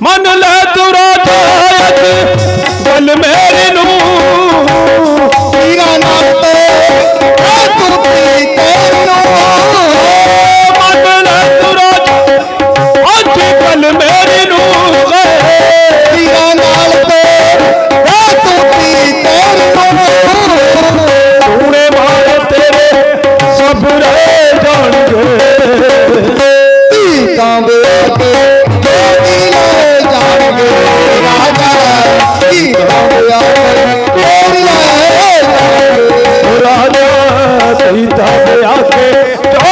Mandala! Radhe আসে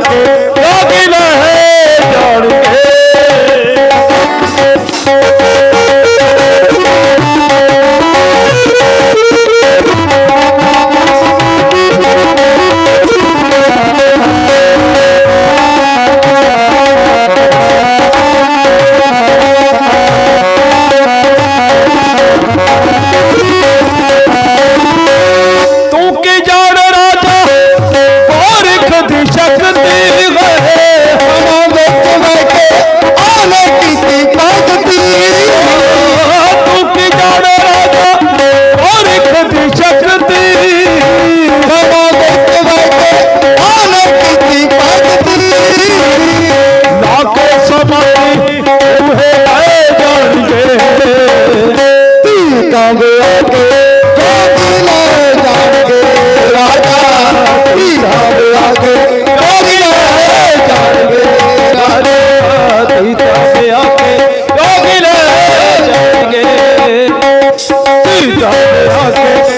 রাখে ਕੇ ਜੋਗੀ ਲੈ ਜਾਣ ਕੇ, ਰਾਜਾ ਕੀ ਸਾਬ ਆ ਕੇ ਜੋਗੀ ਲੈ ਜਾਣ ਕੇ, ਰਾਜਾ ਤਈ ਤਾਸੇ ਆ ਕੇ ਜੋਗੀ ਲੈ ਜਾਣ ਕੇ ਤਈ ਤਾਸੇ ਆ ਕੇ।